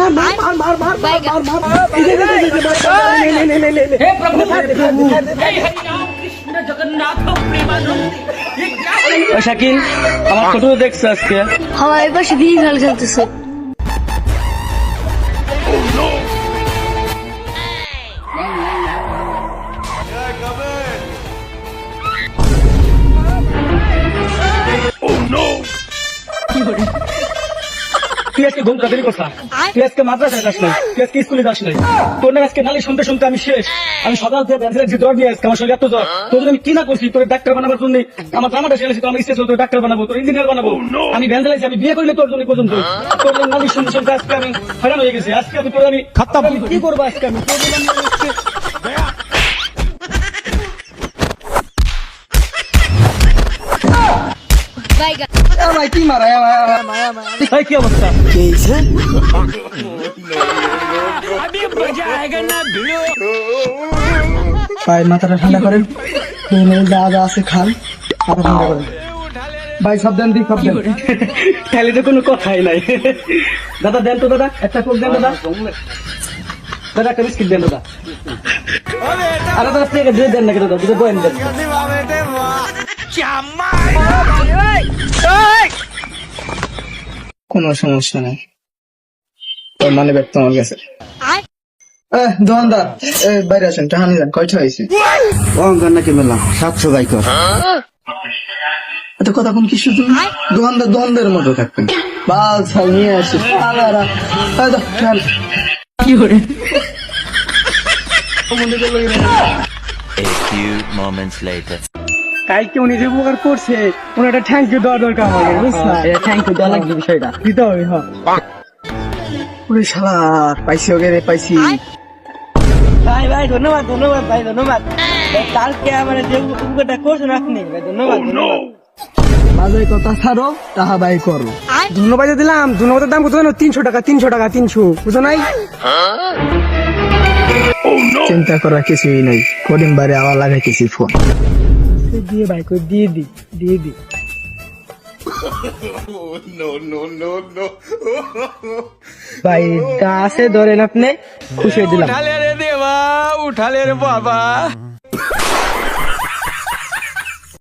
মার মার মার মার মার বাইগা। মার মার মার এই, এই, এই, এই, এই, মার, নে, নে, নে, নে, নে, নে। हे प्रभु हे हरिनाम कृष्ण जगन्नाथ प्रेमानंद ये क्या ওই শাকিল আমার ফটো দেখছো আজকে হাওয়া এবার শুধু খেল খেলতেছে তুই আজকে ঘুম তাড়াতাড়ি করছা তুই আজকে মাদ্রাসায় যাস নাই তুই আজকে স্কুলে যাস নাই। তোর নামে আজকে নালি শুনতে শুনতে আমি শেষ। আমি সকাল থেকে ব্যান্সেলের যে জ্বর নিয়ে আজকে আমার শরীর এত জ্বর। তোর জন্য আমি কি না করছি তোর ডাক্তার বানাবার জন্য আমার জামাটা শেষ তো আমি ইচ্ছে তোর ডাক্তার বানাবো তোর ইঞ্জিনিয়ার বানাবো। আমি ব্যান্সেলাইছি আমি বিয়ে করলে তোর জন্য পর্যন্ত। তোর নালি শুনতে শুনতে আজকে আমি হয়রান হয়ে গেছি। আজকে আমি তোর আমি খাত্তা কি করব আজকে আমি? তোর আমায় কি মারা ভাই কি অবস্থা? মাথাটা ঠান্ডা করেন। দাদা আছে খান মাথা ঠান্ডা ভাই সব দেন দিই সব দেন তো কোনো কথাই নাই। দাদা দেন তো দাদা একটা কোক দেন দাদা। দাদা একটা বিস্কিট দাদা। আরে দাদা আপনাকে দিয়ে দেন নাকি দাদা? দুটো বয়েন দেন। কোনো সমস্যা নাই। ওর মানে ব্যক্ত আমার কাছে। দোকানদার বাইরে আসেন টাহানি যান কয়টা হয়েছে? অহংকার নাকি বললাম সাতশো বাই এত কথা কোন কিছু তুমি দোকানদার দোকানদারের মতো থাকবেন। বাল ছাল নিয়ে আসি আলারা এই A few moments later. কালকে উনি যে উপকার করছে উনি একটা থ্যাংক ইউ দেওয়া দরকার আমাকে বুঝলা থ্যাংক ইউ দেওয়া লাগবে বিষয়টা। দিতে হবে হ্যাঁ। ওরে শালা পাইছি ওকে রে পাইছি। ভাই ভাই ধন্যবাদ ধন্যবাদ ভাই ধন্যবাদ। কালকে আমার যে উপকারটা করছেন আপনি ধন্যবাদ। ধন্যবাদ কথা ছাড়ো তাহা বাই করো। ধন্যবাদ দিলাম ধন্যবাদের দাম কত জানো? তিনশো টাকা তিনশো টাকা তিনশো। বুঝো নাই? চিন্তা করার কিছুই নাই। কদিন বারে আবার লাগাইতেছি ফোন। দিয়ে ভাই কই দিয়ে দি দিয়ে দিই ভাই আছে ধরেন আপনি খুশি দিলাম। উঠালে রে দেবা উঠালে রে বাবা।